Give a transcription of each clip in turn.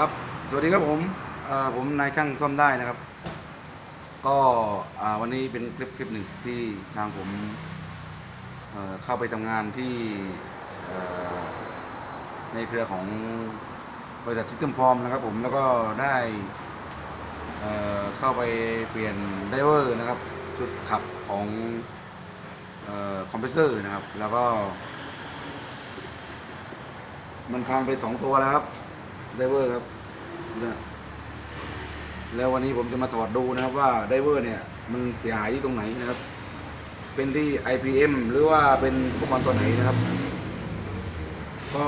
ครับ สวัสดีครับผมผมนายช่างซ่อมได้นะครับ ก็วันนี้เป็นคลิปคลิปหนึ่งที่ทางผมเเข้าไปทำงานที่ในเครือของบริษัทซิสเต็มฟอร์มนะครับผมแล้วก็ได้เเข้าไปเปลี่ยนไดเวอร์นะครับ ชุดขับของคอมเพรสเซอร์นะครับ แล้วก็ มันพังไปสองตัวแล้วครับ ไดเวอร์ครับแล้ววันนี้ผมจะมาถอดดูนะครับว่าไดเวอร์เนี่ย มันเสียหายที่ตรงไหนนะครับ เป็นที่ IPM หรือว่าเป็นอุปกรณ์ตัวไหนนะครับ ก็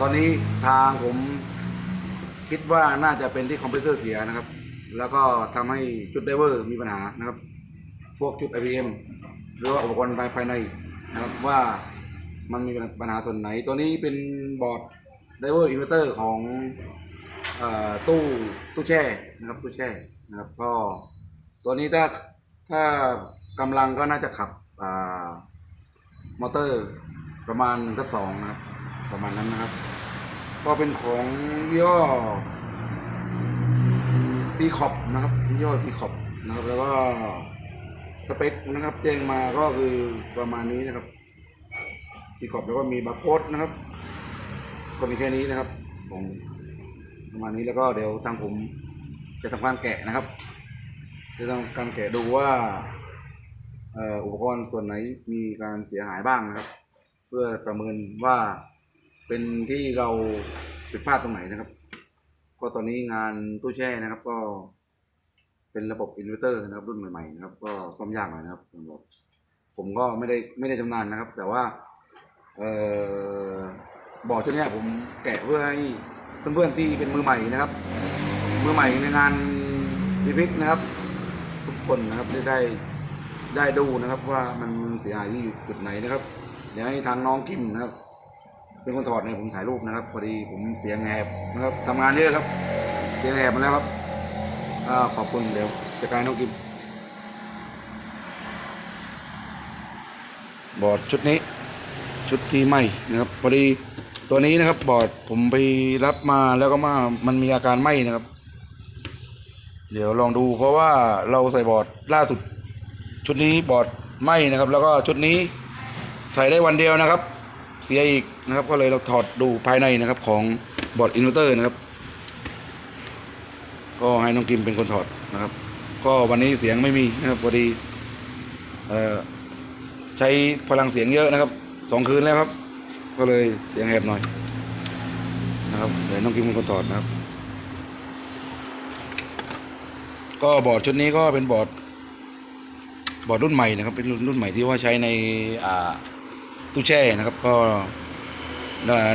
ตอนนี้ทางผมคิดว่าน่าจะเป็นที่คอมเพรสเซอร์เสียนะครับ แล้วก็ทำให้ชุดไดเวอร์มีปัญหานะครับ พวกชุด IPM หรือว่าอุปกรณ์ภายในนะครับว่ามันมีปัญหาส่วนไหน ตัวนี้เป็นบอร์ด ไดเวอร์อินเวอร์เตอร์ของอตู้ตู้แช่นะครับตู้แช่นะครับก็ตัวนี้ถ้าถ้ากำลังก็น่าจะขับอมอเตอร์ประมาณหนึ่งทับสองนะครับประมาณนั้นนะครับ ก็เป็นของยี่ห้อซีคอปนะครับยี่ห้อซีคอปนะครับแล้วก็สเปคนะครับแจ้งมาก็คือประมาณนี้นะครับสีขอบแล้วก็มีบาร์โค้ดนะครับ ก็มีแค่นี้นะครับผมประมาณนี้แล้วก็เดี๋ยวทางผมจะทำการแกะนะครับ จะทำการแกะดูว่าอุปกรณ์ส่วนไหนมีการเสียหายบ้างนะครับ เพื่อประเมินว่าเป็นที่เราผิดพลาดตรงไหนนะครับ ก็ตอนนี้งานตู้แช่นะครับ ก็เป็นระบบอินเวอร์เตอร์นะครับรุ่นใหม่ๆนะครับ ก็ซ่อมยากหน่อยนะครับผมก็ไม่ได้ไม่ได้ชำนาญนะครับ แต่ว่า เออ บอชุดนี้ผมแกะเพื่อให้เพื่อนๆที่เป็นมือใหม่นะครับ มือใหม่ในงานรีฟิกนะครับ ทุกคนนะครับได้ได้ได้ดูนะครับ ว่ามันเสียหายที่อยู่จุดไหนนะครับ เดี๋ยวให้ทางน้องกิมนะครับ เป็นคนถอดเนี่ยผมถ่ายรูปนะครับพอดีผมเสียงแหบนะครับทำงานเยอะครับ เสียงแหบมาแล้วครับอขอบคุณเดี๋ยวจัดการน้องกิมบอร์ดชุดนี้ชุดที่ไหมนะครับพอดี ตัวนี้นะครับบอร์ดผมไปรับมาแล้วก็มามันมีอาการไหมนะครับ เดี๋ยวลองดูเพราะว่าเราใส่บอร์ดล่าสุด ชุดนี้บอร์ดไหมนะครับ แล้วก็ชุดนี้ใส่ได้วันเดียวนะครับ เสียอีกนะครับ ก็เลยเราถอดดูภายในนะครับของบอร์ดอินเวอร์เตอร์นะครับ ก็ให้น้องกิมเป็นคนถอดนะครับ ก็วันนี้เสียงไม่มีนะครับพอดีใช้พลังเสียงเยอะนะครับสองคืนแล้วครับ ก็เลยเสียงแหบหน่อยนะครับเดี๋ยวน้องกิมเป็นคนถอดนะครับ ก็บอร์ดชุดนี้ก็เป็นบอร์ดบอร์ดรุ่นใหม่นะครับ เป็นรุ่นรุ่นใหม่ที่ว่าใช้ในอ่าตู้แช่นะครับ ก็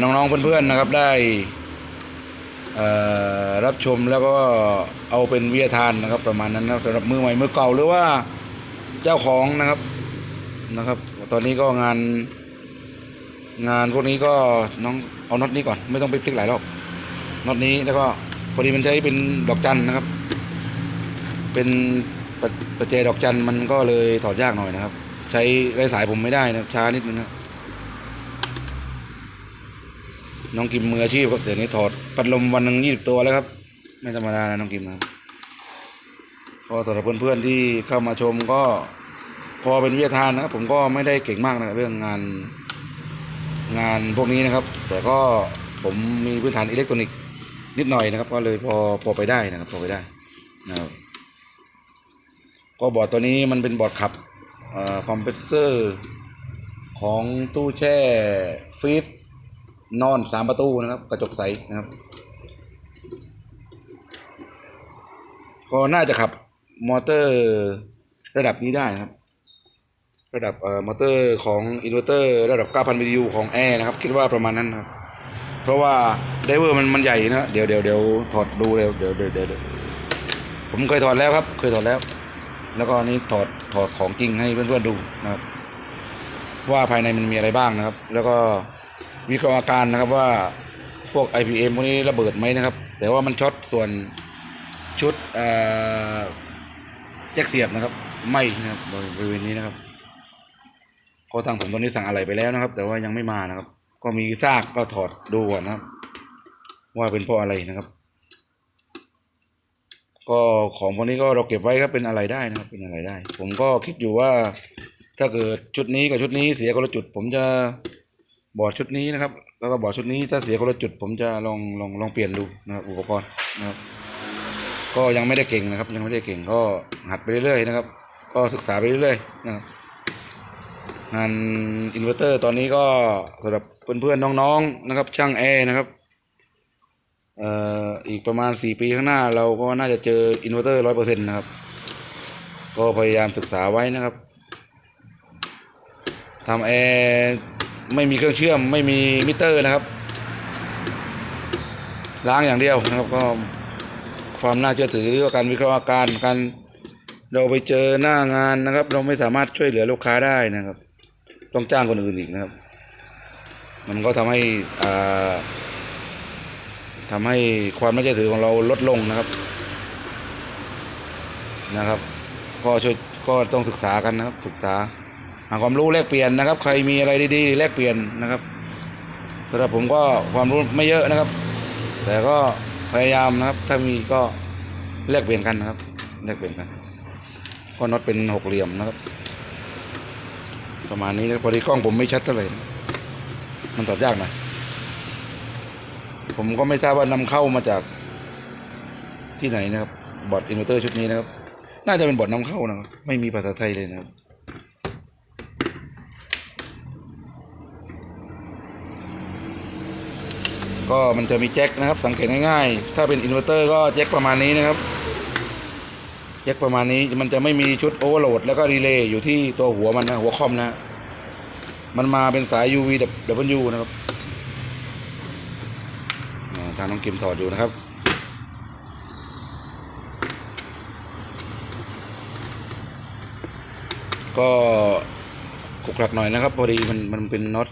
น้องๆเพื่อนๆนะครับได้รับชมแล้วก็เอาเป็นวิทยาทานนะครับ ประมาณนั้นนะสำหรับมือใหม่มือเก่าหรือว่าเจ้าของนะครับนะครับ ตอนนี้ก็งาน งานพวกนี้ก็น้องเอาน็อตนี้ก่อนไม่ต้องไปพลิกหลายรอบน็อตนี้แล้วก็พอดีมันใช้เป็นดอกจันนะครับ เป็นประประแจดอกจันมันก็เลยถอดยากหน่อยนะครับ ใช้ไร้สายผมไม่ได้นะช้านิดนึงนะน้องกิมมืออาชีพครับเดี๋ยวนี้ถอดพัดลมวันหนึ่งยี่สิบตัวแล้วครับ ไม่ธรรมดานะน้องกิมนะครับก็สำหรับเพื่อนๆที่เข้ามาชมก็พอเป็นวิทยาทานนะครับผมก็ไม่ได้เก่งมากนะเรื่องงาน งานพวกนี้นะครับ แต่ก็ผมมีพื้นฐานอิเล็กทรอนิกส์นิดหน่อยนะครับ ก็เลยพอพอไปได้นะครับ พอไปได้นะครับก็บอร์ดตัวนี้มันเป็นบอร์ดขับคอมเพรสเซอร์ของตู้แช่ฟีดนอนสามประตูนะครับ กระจกใสนะครับ ก็น่าจะขับมอเตอร์ระดับนี้ได้นะครับ ระดับเอ่อมอเตอร์ของอินเวอร์เตอร์ระดับ 9,000 BTU ของแอร์นะครับ คิดว่าประมาณนั้นนะครับ เพราะว่าไดเวอร์มันมันใหญ่นะ เดี๋ยวเดี๋ยวเดี๋ยวถอดดูเดี๋ยวเดี๋ยวเดี๋ยวเดี๋ยวผมเคยถอดแล้วครับ เคยถอดแล้ว แล้วก็อันนี้ถอดถอดของจริงให้เพื่อนๆดูนะครับ ว่าภายในมันมีอะไรบ้างนะครับ แล้วก็วิเคราะห์อาการนะครับว่าพวก IPM พวกนี้ระเบิดไหมนะครับ แต่ว่ามันช็อตส่วนชุดแจ็คเสียบนะครับไหมนะครับบริเวณนี้นะครับ ก็ทางผมตอนนี้สั่งอะไรไปแล้วนะครับ แต่ว่ายังไม่มานะครับ ก็มีซากก็ถอดดูก่อนนะครับ ว่าเป็นเพราะอะไรนะครับ ก็ของพวกนี้ก็เราเก็บไว้ก็เป็นอะไรได้นะครับ เป็นอะไรได้ ผมก็คิดอยู่ว่า ถ้าเกิดชุดนี้กับชุดนี้เสียคนละจุด ผมจะบอร์ดชุดนี้นะครับ แล้วก็บอร์ดชุดนี้ถ้าเสียคนละจุด ผมจะลองลองลองเปลี่ยนดูนะครับอุปกรณ์นะครับ ก็ยังไม่ได้เก่งนะครับ ยังไม่ได้เก่งก็หัดไปเรื่อยๆนะครับ ก็ศึกษาไปเรื่อยๆนะครับ งานอินเวอร์เตอร์ตอนนี้ก็สำหรับเพื่อนๆน้องๆนะครับ ช่างแอร์นะครับเอ่ออีกประมาณสี่ปีข้างหน้าเราก็น่าจะเจออินเวอร์เตอร์ร้อยเปอร์เซ็นต์นะครับ ก็พยายามศึกษาไว้นะครับทำแอร์ไม่มีเครื่องเชื่อมไม่มีมิเตอร์นะครับล้างอย่างเดียวนะครับก็ความน่าเชื่อถือหรือว่าการวิเคราะห์อาการการเราไปเจอหน้างานนะครับ เราไม่สามารถช่วยเหลือลูกค้าได้นะครับ ต้องจ้างคนอื่นอีกนะครับ มันก็ทำให้อ่าทำให้ความน่าเชื่อถือของเราลดลงนะครับ นะครับ ก็ช่วยก็ต้องศึกษากันนะครับ ศึกษาหาความรู้แลกเปลี่ยนนะครับ ใครมีอะไรดีๆแลกเปลี่ยนนะครับสำหรับผมก็ความรู้ไม่เยอะนะครับ แต่ก็พยายามนะครับ ถ้ามีก็แลกเปลี่ยนกันนะครับแลกเปลี่ยนกันก็น็อตเป็นหกเหลี่ยมนะครับ ประมาณนี้นะพอดีกล้องผมไม่ชัดเท่าไหร่มันตอบยากนะ ผมก็ไม่ทราบว่านำเข้ามาจากที่ไหนนะครับ บอร์ดอินเวอร์เตอร์ชุดนี้นะครับ น่าจะเป็นบอร์ดนำเข้านะครับ ไม่มีภาษาไทยเลยนะครับก็มันจะมีแจ็คนะครับ สังเกตง่ายๆ ถ้าเป็นอินเวอร์เตอร์ก็แจ็คประมาณนี้นะครับ แจ็คประมาณนี้มันจะไม่มีชุดโอเวอร์โหลดแล้วก็รีเลย์อยู่ที่ตัวหัวมันนะหัวคอมนะ มันมาเป็นสาย UV W นะครับทางน้องกิมถอดอยู่นะครับก็ขลุกขลักหน่อยนะครับพอดีมันมันเป็นน็อต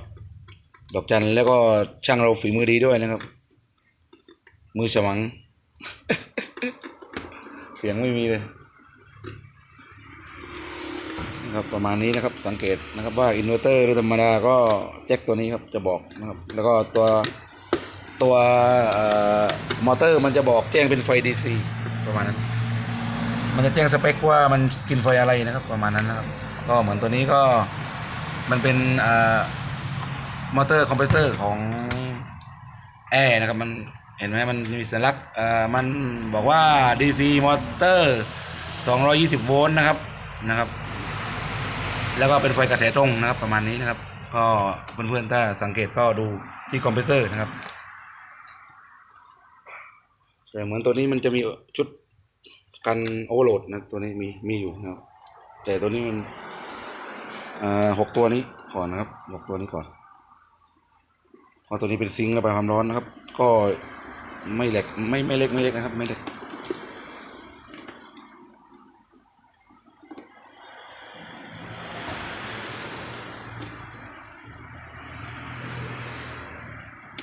ดอกจันแล้วก็ช่างเราฝีมือดีด้วยนะครับ มือฉมัง เสียงไม่มีเลย นะครับประมาณนี้นะครับสังเกตนะครับว่าอินเวอร์เตอร์หรือธรรมดาก็แจ็คตัวนี้ครับจะบอกนะครับแล้วก็ตัวตัวมอเตอร์มันจะบอกแจ้งเป็นไฟ DC ประมาณนั้น มันจะแจ้งสเปคว่ามันกินไฟอะไรนะครับ ประมาณนั้นนะครับ ก็เหมือนตัวนี้ก็มันเป็นอมอเตอร์คอมเพรสเซอร์ของแอร์นะครับมันเห็นไหมมันมีสัญลักษณ์มันบอกว่า DC มอเตอร์220 โวลต์นะครับนะครับ แล้วก็เป็นไฟกระแสตรงนะครับประมาณนี้นะครับ ก็เพื่อนๆถ้าสังเกตก็ดูที่คอมเพรสเซอร์นะครับ แต่เหมือนตัวนี้มันจะมีชุดกันโอเวอร์โหลดนะตัวนี้มีมีอยู่นะครับ แต่ตัวนี้มันหกตัวนี้ก่อนนะครับหกตัวนี้ก่อนเพราะตัวนี้เป็นซิงค์ระบายความร้อนนะครับ ก็ไม่เล็กไม่ไม่เล็กไม่เล็กนะครับ ไม่เล็ก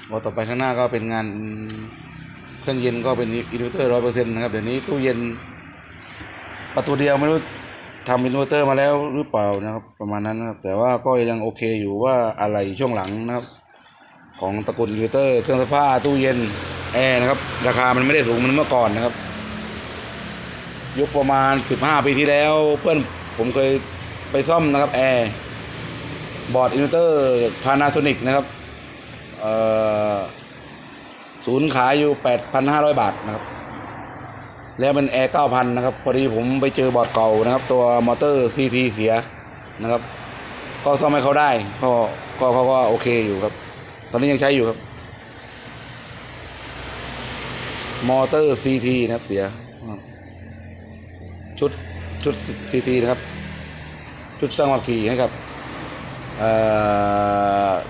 พอต่อไปข้างหน้าก็เป็นงานเครื่องเย็นก็เป็นอินเวอร์เตอร์ร้อยเปอร์เซ็นต์นะครับเดี๋ยวนี้ตู้เย็นประตูเดียวไม่รู้ทำอินเวอร์เตอร์มาแล้วหรือเปล่านะครับ ประมาณนั้นนะครับแต่ว่าก็ยังโอเคอยู่ว่าอะไรช่วงหลังนะครับ ของตระกูลอินเวอร์เตอร์เครื่องซักผ้าตู้เย็นแอร์นะครับ ราคามันไม่ได้สูงเหมือนเมื่อก่อนนะครับยุคประมาณ 15 ปีที่แล้ว เพื่อนผมเคยไปซ่อมนะครับแอร์บอร์ดอินเวอร์เตอร์พานาโซนิกนะครับ ศูนย์ขายอยู่ 8,500 บาทนะครับ แล้วเป็นแอร์9,000 นะครับ พอดีผมไปเจอบอร์ดเก่านะครับ ตัวมอเตอร์ CT เสียนะครับ ก็ซ่อมให้เขาได้ ก็ก็เขาก็โอเคอยู่ครับ ตอนนี้ยังใช้อยู่ครับมอเตอร์ CT นะครับเสีย ชุดชุด CT นะครับ ชุดสร้างความถี่ให้กับ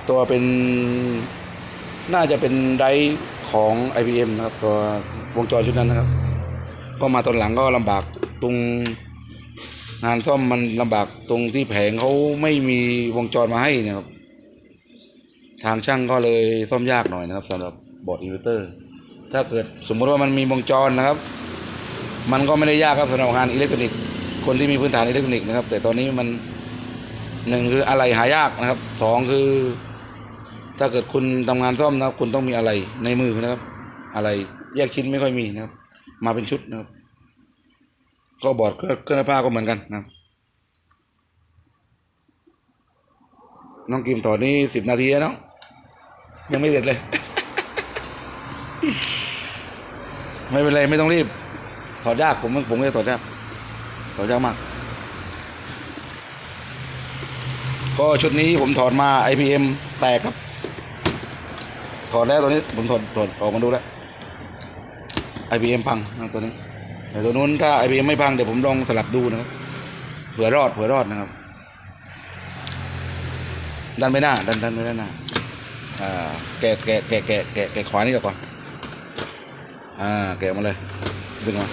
ตัวเป็นน่าจะเป็นไดของ IBM นะครับ ตัววงจรชุดนั้นนะครับ ก็มาตอนหลังก็ลำบากตรงงานซ่อมมันลำบากตรงที่แผงเขาไม่มีวงจรมาให้นะครับ ทางช่างก็เลยซ่อมยากหน่อยนะครับสำหรับบอร์ดอินเวอร์เตอร์ ถ้าเกิดสมมติว่ามันมีวงจรนะครับ มันก็ไม่ได้ยากครับสำหรับงานอิเล็กทรอนิกส์คนที่มีพื้นฐานอิเล็กทรอนิกส์นะครับ แต่ตอนนี้มัน หนึ่งคืออะไรหายากนะครับสองคือ ถ้าเกิดคุณทำงานซ่อมนะครับ คุณต้องมีอะไรในมือนะครับ อะไรแยกชิ้นไม่ค่อยมีนะครับ มาเป็นชุดนะครับ ก็บอร์ดเครื่องเครื่องผ้าก็เหมือนกันนะครับ น้องกิมต่อนี่สิบนาทีแล้วเนาะยังไม่เสร็จเลย ไม่เป็นไรไม่ต้องรีบ ถอดยากผมผมจะถอดยากถอดยากมาก ก็ชุดนี้ผมถอดมา IPM แตกครับ ถอดแล้วตัวนี้ผมถอดถอดออกมาดูแล้ว IPM พังตัวนี้แต่ตัวนู้นถ้า IPM ไม่พังเดี๋ยวผมลองสลับดูนะครับเผื่อรอดเผื่อรอดนะครับ ดันไปหน้า ดันดันไปด้านหน้าอ่าแกะแกะแกะแกะแกะแกะขวานี่ก่อนอ่าแกะมาเลยดึงมา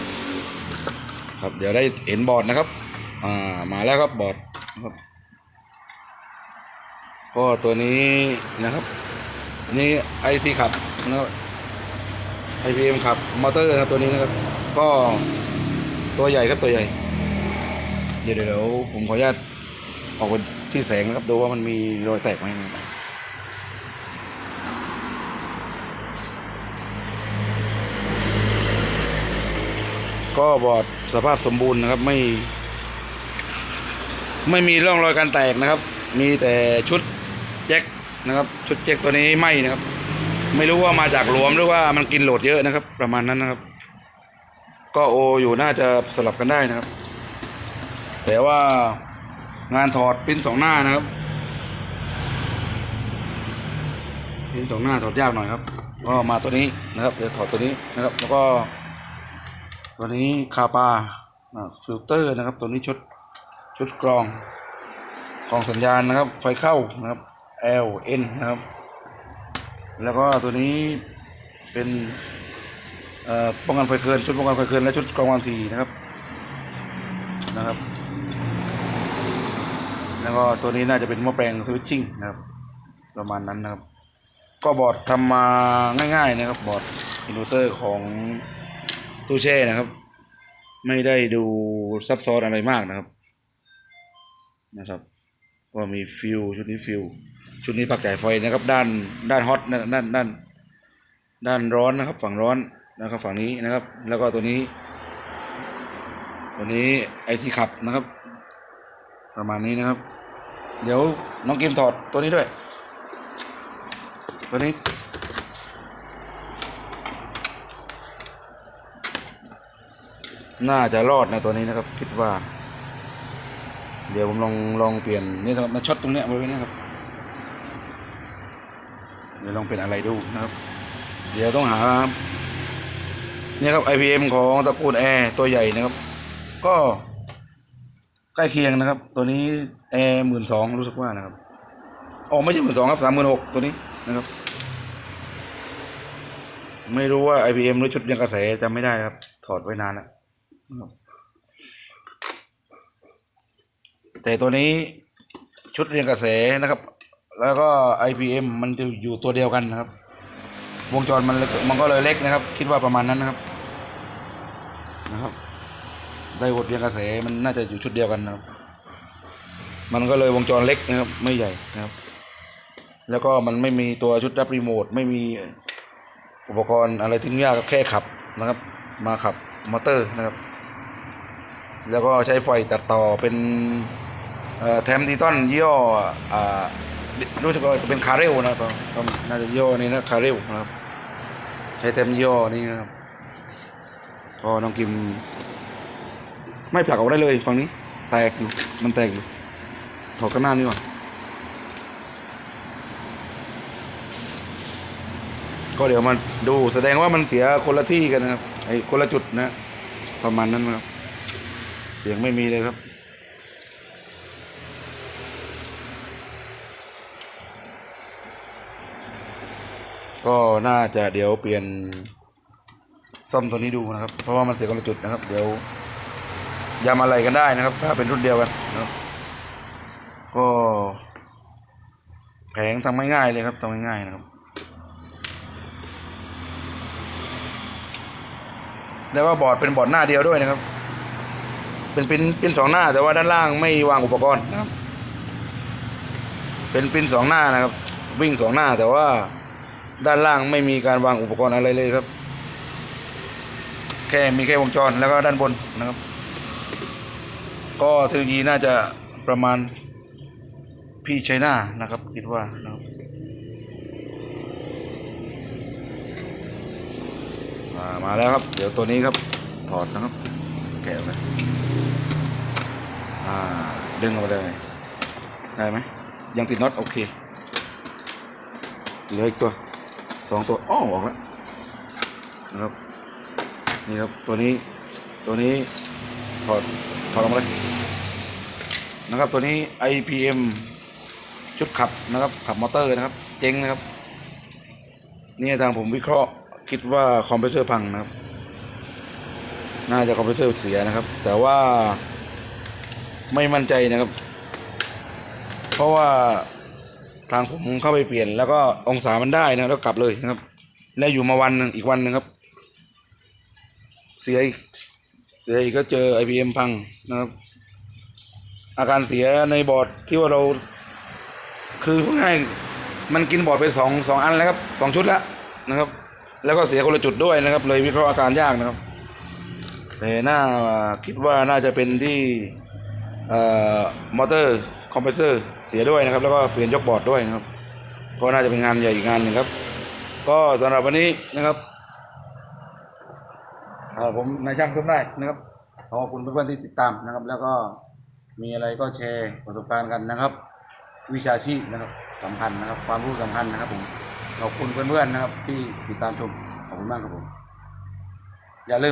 ครับเดี๋ยวได้เห็นบอร์ดนะครับ อ่ามาแล้วครับบอร์ดครับ ก็ตัวนี้นะครับ นี่ไอซีขับนะครับ IPM ขับมอเตอร์นะตัวนี้นะครับ ก็ตัวใหญ่ครับตัวใหญ่ เดี๋ยวเดี๋ยวผมขออนุญาตออกไปที่แสงนะครับดูว่ามันมีรอยแตกไหมนะก็บอร์ดสภาพสมบูรณ์นะครับไม่ ไม่มีร่องรอยการแตกนะครับ มีแต่ชุด แจ็คนะครับชุดแจ็คตัวนี้ไหมนะครับ ไม่รู้ว่ามาจากหลวมหรือว่ามันกินโหลดเยอะนะครับ ประมาณนั้นนะครับ ก็โออยู่น่าจะสลับกันได้นะครับ แต่ว่างานถอดปิ้นสองหน้านะครับปิ้นสองหน้าถอดยากหน่อยครับ ก็มาตัวนี้นะครับเดี๋ยวถอดตัวนี้นะครับ แล้วก็ ตัวนี้คาปาฟิลเตอร์นะครับ ตัวนี้ชุดชุดกรองกรองสัญญาณนะครับ ไฟเข้านะครับ L N นะครับ แล้วก็ตัวนี้เป็นป้องกันไฟเคินชุดป้องกันไฟเคินและชุดกรองวามถี่นะครับนะครับ แล้วก็ตัวนี้น่าจะเป็นหม้อแปลงสวิตชิ่งนะครับ ประมาณนั้นนะครับ ก็บอร์ดทำมาง่ายๆนะครับบอร์ดอินเวอร์เซอร์ของตู้แช่นะครับ ไม่ได้ดูซับซ้อนอะไรมากนะครับนะครับ ก็มีฟิวชุดนี้ฟิว ชุดนี้ปลักจ่ไฟนะครับ ด้านด้านฮอตนะด้านด้านด้านร้อนนะครับ ฝั่งร้อนนะครับ ฝั่งนี้นะครับ แล้วก็ตัวนี้ ตัวนี้ไอซีขับนะครับ ประมาณนี้นะครับ เดี๋ยวน้องกิมถอดตัวนี้ด้วย ตัวนี้น่าจะรอดนะตัวนี้นะครับ คิดว่า เดี๋ยวผมลองลองเปลี่ยนนี่นะครับมาช็อตตรงเนี้ยบริเวณนี้ครับ ดี๋ยวลองเป็นอะไรดูนะครับ เดี๋ยวต้องหาเนี่ยครับ IPM ของตระกูลแอร์ตัวใหญ่นะครับ ก็ใกล้เคียงนะครับ ตัวนี้แอร์หมื่นสองรู้สึกว่านะครับอ๋อไม่ใช่หมื่นสองครับสามหมื่นหกตัวนี้นะครับ ไม่รู้ว่า IPM หรือชุดยังกระแสจำไม่ได้ครับ ถอดไว้นานแล้วแต่ตัวนี้ชุดเรียงกระแสนะครับ แล้วก็ IPM มันจะอยู่ตัวเดียวกันนะครับ วงจรมันมันก็เลยเล็กนะครับ คิดว่าประมาณนั้นนะครับ นะครับ ไดโวดเรียงกระแสมันน่าจะอยู่ชุดเดียวกันนะครับ มันก็เลยวงจรเล็กนะครับ ไม่ใหญ่นะครับ แล้วก็มันไม่มีตัวชุดรับรีโมท ไม่มีอุปกรณ์อะไรที่ยากแค่ขับนะครับ มาขับมอเตอร์นะครับ แล้วก็ใช้ไฟตัดต่อเป็นแทมดีตอนยี่ห้ออ่า รู้สึกว่าจะเป็นคาเรลนะครับน่าจะย่อนี้นะคาเรลนะครับ ใช้แทมย่อนี้นะครับก็น้องกิม ไม่ผลักออกได้เลยฝั่งนี้ แตกอยู่มันแตกอยู่ถอดกันหน้านี่ก่อนก็เดี๋ยวมาดูแสดงว่ามันเสียคนละที่กันนะครับไอ้คนละจุดนะ ประมาณนั้นนะครับ เสียงไม่มีเลยครับ ก็น่าจะเดี๋ยวเปลี่ยนซ่อมตัวนี้ดูนะครับ เพราะว่ามันเสียคนละจุดนะครับ เดี๋ยวยำอะไรกันได้นะครับ ถ้าเป็นรุ่นเดียวกันนะครับ ก็แผงทำง่ายๆเลยครับทำง่ายๆนะครับ แล้วก็บอร์ดเป็นบอร์ดหน้าเดียวด้วยนะครับ เป็นปิ้นปินสองหน้า แต่ว่าด้านล่างไม่วางอุปกรณ์นะครับ เป็นปินสองหน้านะครับ วิ่งสองหน้าแต่ว่า ด้านล่างไม่มีการวางอุปกรณ์อะไรเลยครับ แค่มีแค่วงจรแล้วก็ด้านบนนะครับ ก็เทคโนโลยีน่าจะประมาณพี่ไชน่านะครับ คิดว่านะครับมามาแล้วครับ เดี๋ยวตัวนี้ครับถอดนะครับ แกะออกเลยอ่าดึงออกมาเลยได้ไหมยังติดน็อตโอเคเหลืออีกตัว สองตัวอ้อออกแล้วนะครับนี่ครับตัวนี้ตัวนี้ถอดถอดออกมาเลยนะครับตัวนี้ IPM ชุดขับนะครับขับมอเตอร์นะครับ เจ๊งนะครับนี่ทางผมวิเคราะห์คิดว่าคอมเพรสเซอร์พังนะครับ น่าจะคอมเพรสเซอร์เสียนะครับ แต่ว่าไม่มั่นใจนะครับ เพราะว่า ทางผมเข้าไปเปลี่ยน แล้วก็องศามันได้นะแล้วกลับเลยนะครับ แล้วอยู่มาวันหนึ่งอีกวันหนึ่งครับ เสียอีกเสียอีกก็เจอ IBM พังนะครับ อาการเสียในบอร์ดที่ว่าเรา คือพูดง่ายมันกินบอร์ดไปสองสองอันแล้วครับสองชุดแล้วนะครับ แล้วก็เสียคนละจุดด้วยนะครับ เลยวิเคราะห์อาการยากนะครับ แต่น่าคิดว่าน่าจะเป็นที่เอ่อมอเตอร์ คอมเพรสเซอร์เสียด้วยนะครับ แล้วก็เปลี่ยนยกบอร์ดด้วยนะครับ ก็น่าจะเป็นงานใหญ่อีกงานหนึ่งครับ ก็สำหรับวันนี้นะครับเอ่อผมนายช่างทุกได้นะครับขอขอบคุณเพื่อนๆที่ติดตามนะครับ แล้วก็มีอะไรก็แชร์ประสบการณ์กันนะครับ วิชาชีพนะครับสำคัญนะครับ ความรู้สำคัญนะครับผมขอบคุณเพื่อนๆนะครับ ที่ติดตามชมขอบคุณมากครับผมอย่าลืม